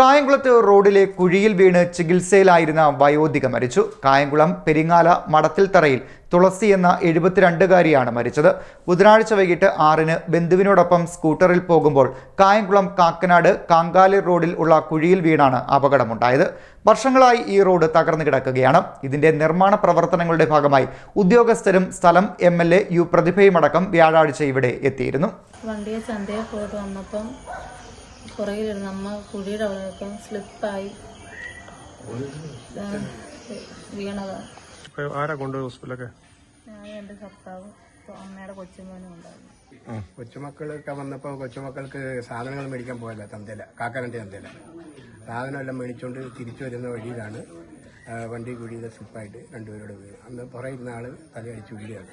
കായംകുളത്ത് റോഡിലെ കുഴിയിൽ വീണ് ചികിത്സയിലായിരുന്ന വയോധിക മരിച്ചു. കായംകുളം പെരിങ്ങാല മടത്തിൽ തറയിൽ തുളസി എന്ന എഴുപത്തിരണ്ടുകാരിയാണ് മരിച്ചത്. ബുധനാഴ്ച വൈകിട്ട് ആറിന് ബന്ധുവിനോടൊപ്പം സ്കൂട്ടറിൽ പോകുമ്പോൾ കായംകുളം കാക്കനാട് കാങ്കാലി റോഡിൽ ഉള്ള കുഴിയിൽ വീണാണ് അപകടമുണ്ടായത്. വർഷങ്ങളായി ഈ റോഡ് തകർന്നു കിടക്കുകയാണ്. ഇതിന്റെ നിർമ്മാണ പ്രവർത്തനങ്ങളുടെ ഭാഗമായി ഉദ്യോഗസ്ഥരും സ്ഥലം എം എൽ എ യു പ്രതിഭയുമടക്കം വ്യാഴാഴ്ച ഇവിടെ എത്തിയിരുന്നു. വണ്ടിയെ ചന്തയിൽ പോയിട്ട് വന്നപ്പം പുറകിലിരുന്ന് അമ്മ കുഴിയുടെ അവിടെ സ്ലിപ്പായി. വീണതാണ് ആരാ കൊണ്ടുപോയി ഹോസ്പിറ്റലൊക്കെ ഞാൻ എന്റെ ഭർത്താവും അമ്മയുടെ കൊച്ചുമോനും ഉണ്ടായിരുന്നു. കൊച്ചുമക്കളൊക്കെ വന്നപ്പോൾ കൊച്ചുമക്കൾക്ക് സാധനങ്ങൾ മേടിക്കാൻ പോയല്ല തന്തേല കാക്കനന്റെ തന്തേല. സാധനം എല്ലാം മേടിച്ചുകൊണ്ട് തിരിച്ചു വരുന്ന വഴിയിലാണ് വണ്ടി കുഴിയുടെ സ്ലിപ്പായിട്ട് രണ്ടുപേരോട് വീണ്. അന്ന് പുറയിരുന്ന ആൾ തലയടിച്ച് വീഴുകയാണ്.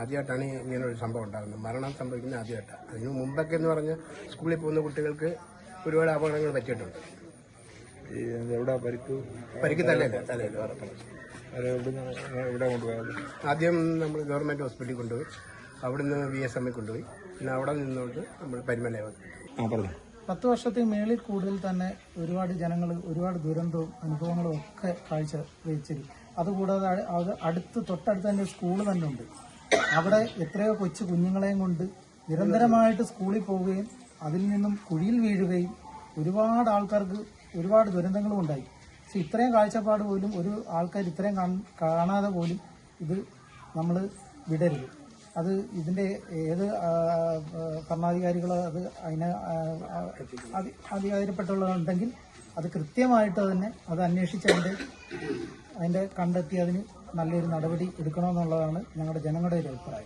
ആദ്യമായിട്ടാണ് ഇങ്ങനെ ഒരു സംഭവം ഉണ്ടാകുന്നത്. മരണം സംഭവിക്കുന്നത് ആദ്യമായിട്ടാണ് അതിനു മുമ്പൊക്കെ എന്ന് പറഞ്ഞാൽ സ്കൂളിൽ പോകുന്ന കുട്ടികൾക്ക് ഒരുപാട് അപകടങ്ങൾ പറ്റിയിട്ടുണ്ട്. എവിടെ? പരിക്ക്? പരിക്ക് തലയില്ല തലയില്ല എവിടെ കൊണ്ടുപോയത്? ആദ്യം നമ്മൾ ഗവൺമെന്റ് ഹോസ്പിറ്റലിൽ കൊണ്ടുപോയി. അവിടുന്ന് വി എസ് എമ്മിൽ കൊണ്ടുപോയി. പിന്നെ അവിടെ നിന്നുകൊണ്ട് നമ്മൾ പരിമല പറഞ്ഞു. പത്ത് വർഷത്തിൽ മേളിൽ കൂടുതൽ തന്നെ ഒരുപാട് ജനങ്ങൾ ഒരുപാട് ദുരന്തവും അനുഭവങ്ങളും ഒക്കെ കാഴ്ച വെച്ചിരിക്കും അതുകൂടാതെ അത് അടുത്ത് തൊട്ടടുത്ത് തന്നെ സ്കൂൾ തന്നെ ഉണ്ട്. അവിടെ എത്രയോ കൊച്ചു കുഞ്ഞുങ്ങളെയും കൊണ്ട് നിരന്തരമായിട്ട് സ്കൂളിൽ പോവുകയും അതിൽ നിന്നും കുഴിയിൽ വീഴുകയും ഒരുപാട് ആൾക്കാർക്ക് ഒരുപാട് ദുരന്തങ്ങളും ഉണ്ടായി. പക്ഷെ ഇത്രയും കാഴ്ചപ്പാട് പോലും ഒരു ആൾക്കാർ ഇത്രയും കാണ്- കാണാതെ പോലും ഇത് നമ്മൾ വിടരുത്. അത് ഇതിന്റെ ഏത് ഭരണാധികാരികൾ അത് അതിനെ അധികാരപ്പെട്ടുള്ളതുണ്ടെങ്കിൽ അത് കൃത്യമായിട്ട് തന്നെ അത് അന്വേഷിച്ച് അതിന്റെ അതിന്റെ കണ്ടെത്തി അതിന് നല്ലൊരു നടപടി എടുക്കണമെന്നുള്ളതാണ് ഞങ്ങളുടെ ജനങ്ങളുടെ ഒരു അഭിപ്രായം.